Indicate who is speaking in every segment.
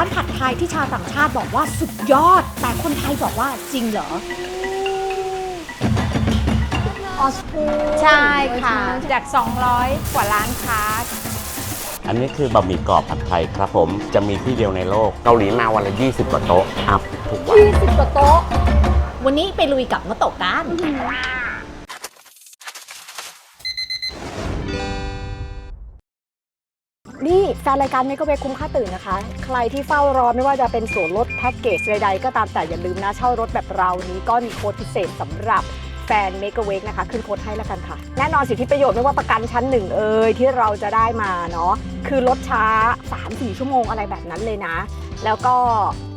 Speaker 1: านผัดไทยที่ชาวต่างชาติบอกว่าสุดยอด แต่คนไทยบอกว่าจริงเหรอออสพู
Speaker 2: ใช่ค่ะ จาก 200 กว่าร้านค้า
Speaker 3: อันนี้คือบะหมี่กรอบผัดไทยครับผมจะมีที่เดียวในโลก เกาหลีมาวันละ 20 กว่าโต๊ะอัพทุกวัน
Speaker 1: ยี่สิบกว่าโต๊ะ วันนี้ไปลุยกับมะโตะกัน
Speaker 4: นี่แฟนรายการเมกะเวคุ้มค่าตื่นนะคะ ใครที่เฝ้ารอไม่ว่าจะเป็นส่วนลดแพ็กเกจใดๆ ก็ตามแต่อย่าลืมนะเช่ารถแบบเรานี้ก็มีโค้ดพิเศษสำหรับแฟนเมกเวกนะคะขึ้นโค้ดให้แล้วกันค่ะ แน่นอนสิทธิประโยชน์ไม่ว่าประกันชั้นหนึ่งเอ่ยที่เราจะได้มาเนาะคือรถช้า 3-4 ชั่วโมงอะไรแบบนั้นเลยนะ แล้วก็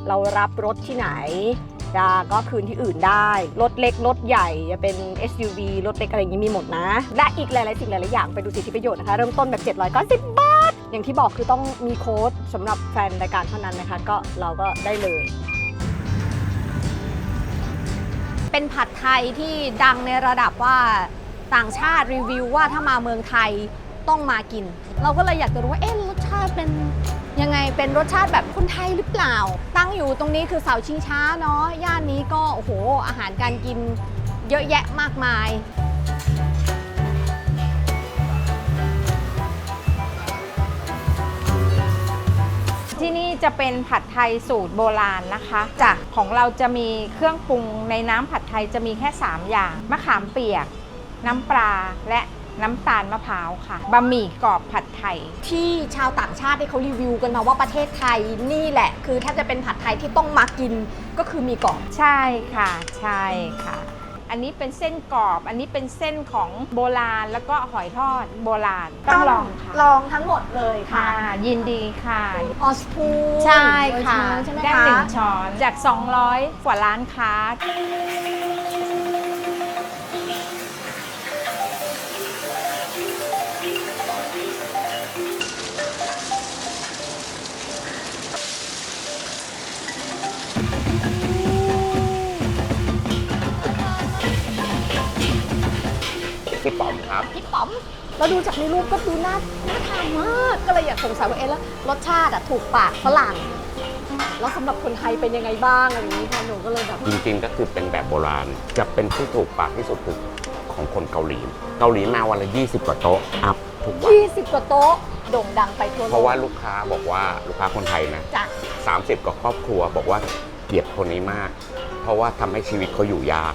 Speaker 4: เรารับรถที่ไหนจะก็คืนที่อื่นได้ รถเล็ก รถใหญ่ จะเป็น SUV รถเล็กอะไรอย่างนี้มีหมดนะ และอีกหลาย ๆ สิ่งหลาย ๆ อย่างไปดูสิทธิประโยชน์นะคะ เริ่มต้นแบบ 790 บาท อย่างที่บอกคือต้องมีโค้ดสำหรับแฟนรายการเท่านั้นนะคะ ก็เราก็ได้เลย
Speaker 1: เป็นผัดไทยที่ดังในระดับว่าต่างชาติรีวิวว่าถ้ามาเมืองไทยต้องมากิน เราก็เลยอยากจะรู้ว่าเอ๊ะรสชาติเป็นยังไงเป็นรสชาติแบบคนไทยหรือเปล่า ตั้งอยู่ตรงนี้คือเสาชิงช้าเนาะย่านนี้ก็โอ้โหอาหารการกินเยอะแยะมากมาย
Speaker 2: จะเป็นผัดไทยสูตรโบราณนะคะจากของเราจะมีเครื่องปรุงในน้ำผัดไทยจะมีแค่ 3 อย่างมะขามเปียก น้ำปลาและน้ำตาลมะพร้าวค่ะบะหมี่กรอบผัดไทย
Speaker 1: ที่ชาวต่างชาติที่เขารีวิวกันมาว่าประเทศไทยนี่แหละ คือถ้าจะเป็นผัดไทยที่ต้องมากินก็คือมีกรอบ
Speaker 2: ใช่ค่ะ ใช่ค่ะ อันนี้เป็นเส้นกรอบ อันนี้เป็นเส้นของโบราณแล้วก็หอยทอดโบราณต้องลองค่ะ
Speaker 1: ลองทั้งหมดเลยค่ะ
Speaker 2: ค่ะ ยินดีค่ะ
Speaker 1: ออสพู
Speaker 2: ใช่ค่ะ
Speaker 1: ใช่ไหม
Speaker 2: ได้
Speaker 1: คะ
Speaker 2: หนึ่งช้อนจาก 200 กว่าร้านค้า
Speaker 3: พี่ป๋อมครับ
Speaker 1: พี่ป๋อมเราดูจากในรูปก็ดูน่าน่าทานมากก็เลยอยากสงสัยว่าเอ๊ะแล้วรสชาติอะถูกปากฝรั่งแล้วสำหรับคนไทยเป็นยังไงบ้างอะไรอย่างนี้ค่ะหนูก็เลยแบบ
Speaker 3: จริงๆก็คือเป็นแบบโบราณจะเป็นที่ถูกปากที่สุดคือของคนเกาหลี เกาหลีมาวันละ 20 กว่าโต๊ะอัพทุกวัน
Speaker 1: 20กว่าโต๊ะโด่งดังไปทั่วโลก
Speaker 3: เพราะว่าลูกค้าบอกว่าลูกค้าคนไทยนะ
Speaker 1: จ้ะ
Speaker 3: 30กว่าครอบครัวบอกว่าเกลียดคนนี้มาก เพราะว่าทำให้ชีวิตเขาอยู่ยาก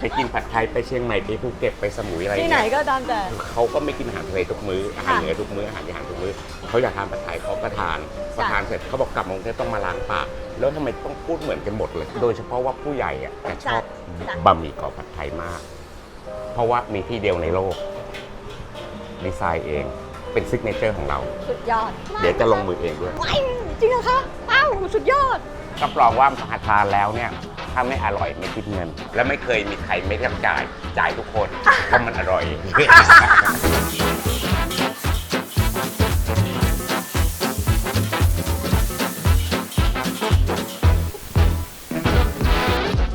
Speaker 3: ไปกินผัดไทยไปเชียงใหม่ไปภูเก็ตไปสมุยอะไร
Speaker 1: ที่ไหน
Speaker 3: เงี้ย
Speaker 1: ก็ตามแต่
Speaker 3: เขาก็ไม่กินอาหารทะเลทุกมื้ออาหาร
Speaker 1: ค่ะ
Speaker 3: เหนือทุกมื้ออาหารอีสานทุกมื้อเขาอยากทานผัดไทยเขาก็ทานพอ
Speaker 1: จ้ะ
Speaker 3: ทานเสร็จเขาบอกกลับมากรุงเทพต้องมาล้างปากแล้วทำไมต้องพูดเหมือนกันหมดเลย โดยเฉพาะว่าผู้ใหญ่อะจะชอบบะหมี่กรอบผัดไทยมาก เพราะว่ามีที่เดียวในโลกดีไซน์เองเป็นซิกเนเจอร์ของเรา
Speaker 1: สุดยอด
Speaker 3: เดี๋ยวจะลงมือเองด้วย
Speaker 1: ว้ายจริงเหรอคะอ้าวสุดยอด
Speaker 3: รับรองว่ามาทานแล้วเนี่ย ถ้าไม่อร่อยไม่คิดเงิน และไม่เคยมีใครไม่ต้องจ่ายจ่ายทุกคนเพราะมันอร่อย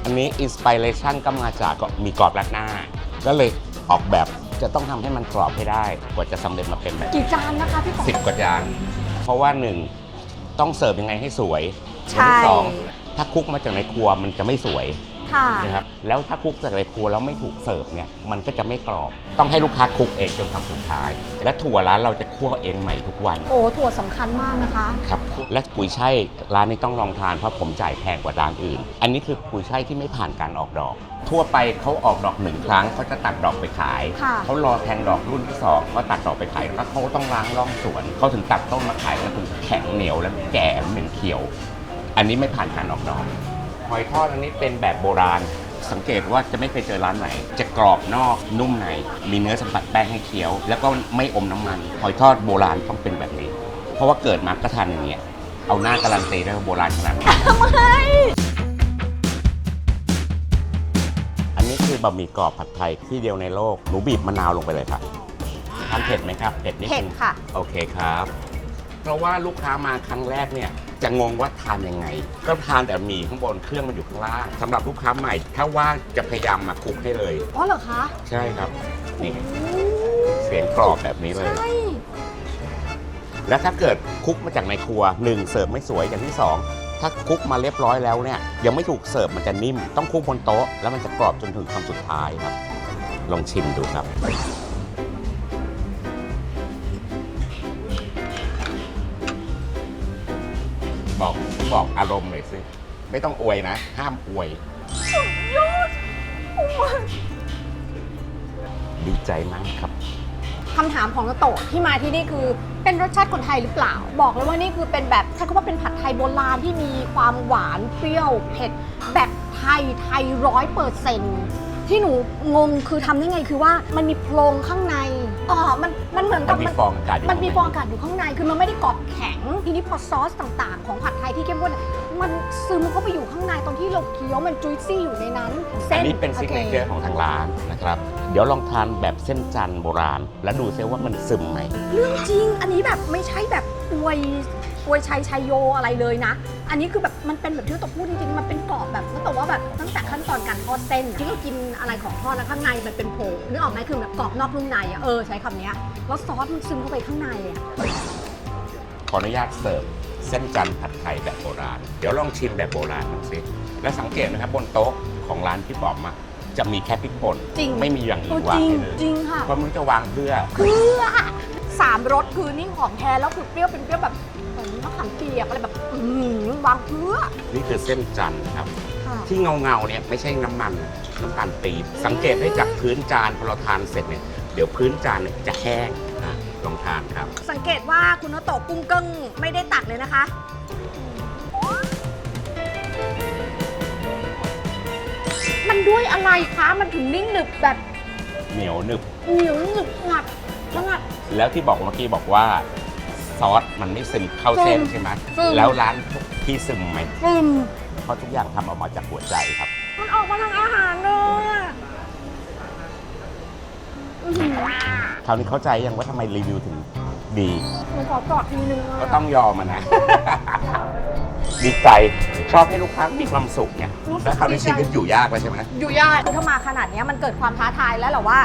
Speaker 3: อันนี้อินสปิเรชันก็มาจากก็มีกรอบรัดหน้า ก็เลยออกแบบจะต้องทำให้มันกรอบให้ได้ กว่าจะสำเร็จมาเป็นแบบ
Speaker 1: กี่จานนะคะพี่ป๋อม
Speaker 3: สิบกว่าจาน เพราะว่าหนึ่งต้องเสิร์ฟยังไงให้สวย
Speaker 1: ใช่
Speaker 3: อันที่สอง ถ้าคุกมาจากในครัวมันจะไม่สวย
Speaker 1: ค่ะ
Speaker 3: นะครับแล้วถ้าคุกจากในครัวแล้วไม่ถูกเสิร์ฟเนี่ยมันก็จะไม่กรอบ ต้องให้ลูกค้าคุกเองจนคำสุดท้าย และถั่วร้านเราจะคั่วเองใหม่ทุกวัน
Speaker 1: โอ้ถั่วสำคัญมากนะคะ
Speaker 3: ครับและกุยช่ายร้านนี้ต้องลองทานเพราะผมจ่ายแพงกว่าร้านอื่น อันนี้คือกุยช่ายที่ไม่ผ่านการออกดอก ทั่วไปเขาออกดอกหนึ่งครั้งเขาจะตัดดอกไปขาย
Speaker 1: ค่ะ
Speaker 3: เขารอแทงดอกรุ่นที่สองเขาตัดดอกไปขายแล้วเขาก็ต้องล้างร่องสวนเขาถึงตัดต้นมาขายแล้วถึงแข็งเหนียวและแก่เหม็นเขียว อันนี้ไม่ผ่านการออกดอกหอยทอดอันนี้เป็นแบบโบราณ สังเกตว่าจะไม่เคยเจอร้านไหน จะกรอบนอกนุ่มใน มีเนื้อสัมผัสแป้งให้เคี้ยว แล้วก็ไม่อมน้ำมันหอยทอดโบราณต้องเป็นแบบนี้ เพราะว่าเกิดมาก็ทานอย่างเงี้ยเอาหน้าการันตีได้ว่าโบราณขนาดไหนอันนี้คือบะหมี่กรอบผัดไทยที่เดียวในโลกหนูบีบมะนาวลงไปเลยค่ะทานเผ็ดไหมครับเผ็ดนิด
Speaker 1: เผ็ด
Speaker 3: นึง
Speaker 1: ค่ะ
Speaker 3: โอเคครับ เพราะว่าลูกค้ามาครั้งแรกเนี่ยจะงงว่าทานยังไง ก็ทานแต่หมี่ข้างบนเครื่องมันอยู่ข้างล่างสำหรับลูกค้าใหม่ ถ้าว่างจะพยายามมาคลุกให้เลย
Speaker 1: อ๋อเหรอคะ
Speaker 3: ใช่ครับนี่เสียงกรอบแบบนี้เลย
Speaker 1: ใช่
Speaker 3: แล้วถ้าเกิดคุกมาจากในครัวหนึ่งเสิร์ฟไม่สวยอย่างที่สองถ้าคุกมาเรียบร้อยแล้วเนี่ยยังไม่ถูกเสิร์ฟมันจะนิ่ม ต้องคุกบนโต๊ะแล้วมันจะกรอบจนถึงคำสุดท้ายครับ ลองชิมดูครับ บอกบอกอารมณ์หน่อยสิไม่ต้องอวยนะ ห้ามอวยดีใจมากครับ
Speaker 1: คำถามของโนโตะที่มาที่นี่คือเป็นรสชาติคนไทยหรือเปล่า บอกเลยว่านี่คือเป็นแบบใช้คำว่าเป็นผัดไทยโบราณที่มีความหวานเปรี้ยวเผ็ดแบบไทยไทยร้อยเปอร์เซนที่หนูงงคือทำได้ไงคือว่ามันมีโพรงข้างใน อ๋อมันมันเหมือน
Speaker 3: มั
Speaker 1: กับ
Speaker 3: นมี
Speaker 1: มัน
Speaker 3: ฟองอากาศอยู่
Speaker 1: มันมีฟอง
Speaker 3: ข้
Speaker 1: อากาศอยู่ข้างใน คือมันไม่ได้กรอบแข็ง ทีนี้พอซอสต่างๆ ของผัดไทยที่เข้มข้นเนี่ยมันซึมเข้าไปอยู่ข้างในตอนที่เราเคี้ยวมันจุยซี่อยู่ในนั้น
Speaker 3: อันนี้เป็นซิกเนเจอร์ของทางร้านนะครับ เดี๋ยวลองทานแบบเส้นจันทร์โบราณ แล้วดูซิว่ามันซึมไหม
Speaker 1: เรื่องจริง อันนี้แบบไม่ใช่แบบ อวยอวยชัยชัยโยอะไรเลยนะ อันนี้คือแบบมันเป็นแบบที่ตัวพูดจริงๆ มันเป็นกรอบแบบแล้วแต่ว่าแบบตั้งแต่ขั้นตอนการทอดเส้นที่เรากินอะไรของทอดแล้วข้างในมันเป็นโผงนึกออกไหมคือแบบกรอบนอกนุ่มในอะเออใช้คำเนี้ยแล้วซอสมันซึมเข้าไปข้างในอะ
Speaker 3: ขออนุญาตเสิร์ฟเส้นจันทร์ผัดไทยแบบโบราณ เดี๋ยวลองชิมแบบโบราณดูสิและสังเกตนะครับบนโต๊ะของร้านพี่ป๋อมอะจะมีแค่พริกป่น
Speaker 1: จริง
Speaker 3: ไม่มีอย่าง
Speaker 1: เอ
Speaker 3: อื่
Speaker 1: อน
Speaker 3: วา
Speaker 1: จ
Speaker 3: ง
Speaker 1: ริง
Speaker 3: ให้เลย
Speaker 1: จริงค่ะ
Speaker 3: เพราะมันจะวางเพื่อ
Speaker 1: เพื่อ สามรสคือนี่ของแท้แล้วคือเปรี้ยวเป็นเปรี้ยวแบบเหมือนมะขามเปียกอะไรแบบอื้อหือวางเพื่อ
Speaker 3: นี่คือเส้นจันทร์ครับ
Speaker 1: ค่ะ
Speaker 3: ที่เงาเงาๆเนี่ยไม่ใช่น้ำมันน้ำตาลปี๊บสังเกตได้จากพื้นจานพอเราทานเสร็จเนี่ยเดี๋ยวพื้นจานเนี่ยจะแห้งอะลองทานครับ
Speaker 1: สังเกตว่าคุณโนโตะกุ้งเกิ้งไม่ได้ตักเลยนะคะ มันด้วยอะไรคะ มันถึงนิ่งหนึบแบบ
Speaker 3: เหนียวหนึบ
Speaker 1: เหนียวหนึบหนัดขนาด
Speaker 3: แล้วที่บอกเมื่อกี้บอกว่าซอสมันไม่ซึมเข้าเส้น
Speaker 1: ซึม
Speaker 3: ใช่ไหม
Speaker 1: ซึม
Speaker 3: แล้วร้านพี่ซึมไหม
Speaker 1: ซึม
Speaker 3: เพราะทุกอย่างทำออกมาจากหัวใจครับ
Speaker 1: มันออกมาทางอาหารเลยอะอื้อหือ
Speaker 3: คราวนี้เข้าใจยังว่าทำไมรีวิวถึงดี
Speaker 1: หนูขอกอดทีนึงะ
Speaker 3: ก็ต้องยอมมันนะ ดีใจชอบให้ลูกค้ามีความสุขไงแล้วคราวนี้ชีวิตอยู่ยากแล้วใช่ไหม
Speaker 1: อยู่ยากถ้ามาขนาดเนี้ยมันเกิดความท้าทายแล้วเหรอว่า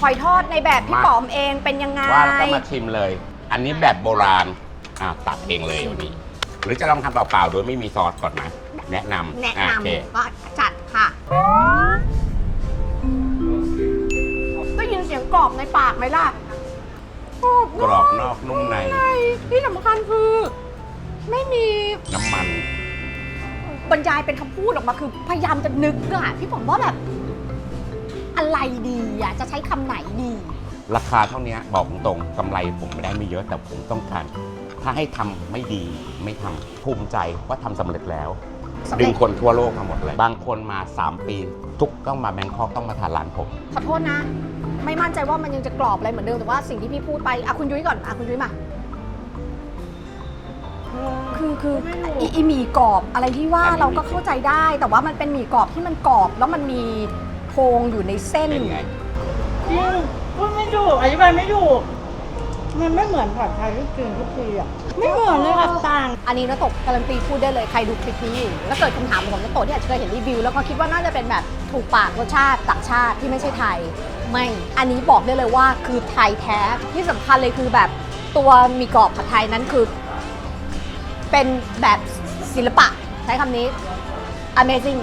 Speaker 1: หอยทอดในแบบพี่
Speaker 3: มา
Speaker 1: ป๋อมเองเป็นยังไง
Speaker 3: ว่าแล้วก็มาชิมเลย อันนี้แบบโบราณอะตัดเองเลยวันนี้ หรือจะลองทำเปล่าๆโดยไม่มีซอสก่อนไหมแนะนำ
Speaker 1: แนะ
Speaker 3: อ่โอเค
Speaker 1: นำก็จัดค่ะ ได้ยินเสียงกรอบในปากไหมล่ะกรอบ
Speaker 3: กรอบนอกนุ่มใน
Speaker 1: ในที่สำคัญคือ ไม่มี
Speaker 3: น้ำมัน
Speaker 1: บรรยายเป็นคำพูดออกมาคือพยายามจะนึกอะพี่ผมว่าแบบ อะไรดีอะจะใช้คำไหนดี
Speaker 3: ราคาเท่านี้บอกตรงๆกำไรผมไม่ได้ไม่เยอะแต่ผมต้องการ ถ้าให้ทำไม่ดีไม่ทำภูมิใจว่าทำสำเร็จแล้ว
Speaker 1: สำเร็จ
Speaker 3: ดึงคนทั่วโลกมาหมดเลย บางคนมา 3 ปี ทุกต้องมาแบงคอกต้องมาทานร้านผม
Speaker 1: ขอโทษนะ ไม่มั่นใจว่ามันยังจะกรอบอะไรเหมือนเดิมแต่ว่าสิ่งที่พี่พูดไปอะคุณยุ้ยก่อนอะคุณยุ้ยมาคือคืออีอีหมี่กรอบอะไรที่ว่า
Speaker 3: อันนี้
Speaker 1: เราก็เข้าใจได้ แต่ว่ามันเป็นหมี่กรอบที่มันกรอบแล้วมันมีโพร งอยู่ในเส้น
Speaker 3: เป็นไง
Speaker 5: จริงพูดไม่ถูกอธิบายไม่ถูกมันไม่เหมือนผัดไทยที่กินทุกทีอะไม่เหมือนเลยค่ะต่าง
Speaker 1: อันนี้นะตกการันตีพูดได้เลยใครดูคลิปนี้อยู่แล้วเกิดคำถามของนะโตที่อาจจะเคยเห็นรีวิว แล้วก็คิดว่าน่าจะเป็นแบบถูกปากรสชาติต่างชาติที่ไม่ใช่ไทย ไม่ อันนี้บอกได้เลยว่าคือไทยแท้ที่สำคัญเลยคือแบบตัวหมีกรอบผัดไทยนั้นคือ เป็นแบบศิลปะใช้คำนี้ amazing